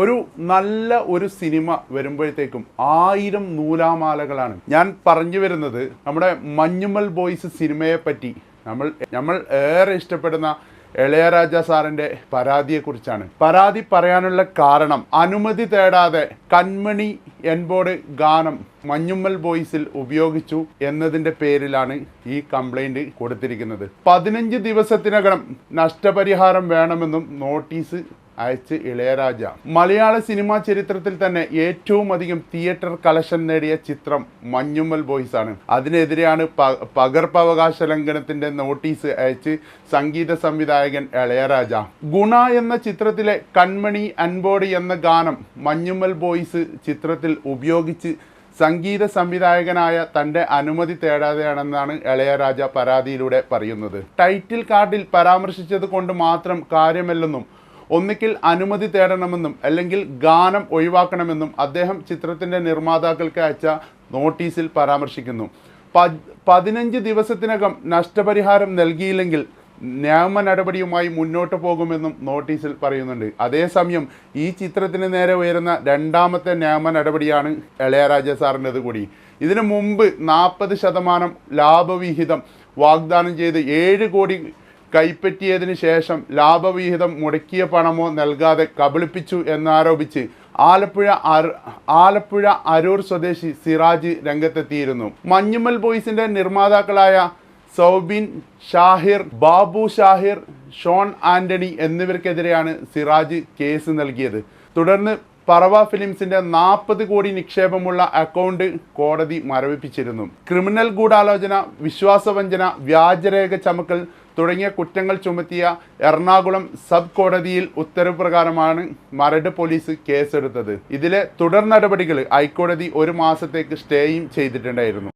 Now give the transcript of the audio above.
ഒരു നല്ല ഒരു സിനിമ വരുമ്പോഴത്തേക്കും ആയിരം നൂലാമാലകളാണ്. ഞാൻ പറഞ്ഞു വരുന്നത് നമ്മുടെ മഞ്ഞുമൽ ബോയ്സ് സിനിമയെ പറ്റി. നമ്മൾ നമ്മൾ ഏറെ ഇഷ്ടപ്പെടുന്ന ഇളയരാജ സാറിന്റെ പരാതിയെക്കുറിച്ചാണ്. പരാതി പറയാനുള്ള കാരണം അനുമതി തേടാതെ കൺമണി എൻബോർഡ് ഗാനം മഞ്ഞുമ്മൽ ബോയ്സിൽ ഉപയോഗിച്ചു എന്നതിന്റെ പേരിലാണ് ഈ കംപ്ലൈന്റ് കൊടുത്തിരിക്കുന്നത്. പതിനഞ്ച് ദിവസത്തിനകം നഷ്ടപരിഹാരം വേണമെന്നും നോട്ടീസ് അയച്ച് ഇളയരാജ. മലയാള സിനിമാ ചരിത്രത്തിൽ തന്നെ ഏറ്റവും അധികം തിയേറ്റർ കളക്ഷൻ നേടിയ ചിത്രം മഞ്ഞുമ്മൽ ബോയ്സ് ആണ്. അതിനെതിരെയാണ് പകർപ്പവകാശ ലംഘനത്തിന്റെ നോട്ടീസ് അയച്ച് സംഗീത സംവിധായകൻ ഇളയരാജ. ഗുണ എന്ന ചിത്രത്തിലെ കൺമണി അൻബോഡി എന്ന ഗാനം മഞ്ഞുമ്മൽ ബോയ്സ് ചിത്രത്തിൽ ഉപയോഗിച്ച് സംഗീത സംവിധായകനായ തന്റെ അനുമതി തേടാതെയാണെന്നാണ് ഇളയരാജ പരാതിയിലൂടെ പറയുന്നത്. ടൈറ്റിൽ കാർഡിൽ പരാമർശിച്ചത് കൊണ്ട് മാത്രം കാര്യമല്ലെന്നും ഒന്നുകിൽ അനുമതി തേടണമെന്നും അല്ലെങ്കിൽ ഗാനം ഒഴിവാക്കണമെന്നും അദ്ദേഹം ചിത്രത്തിന്റെ നിർമ്മാതാക്കൾക്ക് അയച്ച നോട്ടീസിൽ പരാമർശിക്കുന്നു. പതിനഞ്ച് ദിവസത്തിനകം നഷ്ടപരിഹാരം നൽകിയില്ലെങ്കിൽ നിയമ നടപടിയുമായി മുന്നോട്ട് പോകുമെന്നും നോട്ടീസിൽ പറയുന്നുണ്ട്. അതേസമയം ഈ ചിത്രത്തിന് നേരെ ഉയരുന്ന രണ്ടാമത്തെ നിയമ നടപടിയാണ് ഇളയരാജ സാറിന്റെത് കൂടി. ഇതിനു മുമ്പ് നാൽപ്പത് ശതമാനം ലാഭവിഹിതം വാഗ്ദാനം ചെയ്ത് ഏഴ് കോടി കൈപ്പറ്റിയതിന് ശേഷം ലാഭവിഹിതം മുടക്കിയ പണമോ നൽകാതെ കബളിപ്പിച്ചു എന്നാരോപിച്ച് ആലപ്പുഴ ആലപ്പുഴ അരൂർ സ്വദേശി സിറാജ് രംഗത്തെത്തിയിരുന്നു. മഞ്ഞുമൽ ബോയ്സിന്റെ നിർമ്മാതാക്കളായ സൗബിൻ ഷാഹിർ ബാബു ഷാഹിർ ഷോൺ ആന്റണി എന്നിവർക്കെതിരെയാണ് സിറാജ് കേസ് നൽകിയത്. തുടർന്ന് പറവ ഫിലിംസിന്റെ നാൽപ്പത് കോടി നിക്ഷേപമുള്ള അക്കൗണ്ട് കോടതി മരവിപ്പിച്ചിരുന്നു. ക്രിമിനൽ ഗൂഢാലോചന വിശ്വാസവഞ്ചന വ്യാജരേഖ ചമക്കൽ തുടങ്ങിയ കുറ്റങ്ങൾ ചുമത്തിയ എറണാകുളം സബ് കോടതിയിൽ ഉത്തരവ് പ്രകാരമാണ് മരട് പോലീസ് കേസെടുത്തത്. ഇതിലെ തുടർ നടപടികൾ ഹൈക്കോടതി ഒരു മാസത്തേക്ക് സ്റ്റേയും ചെയ്തിട്ടുണ്ടായിരുന്നു.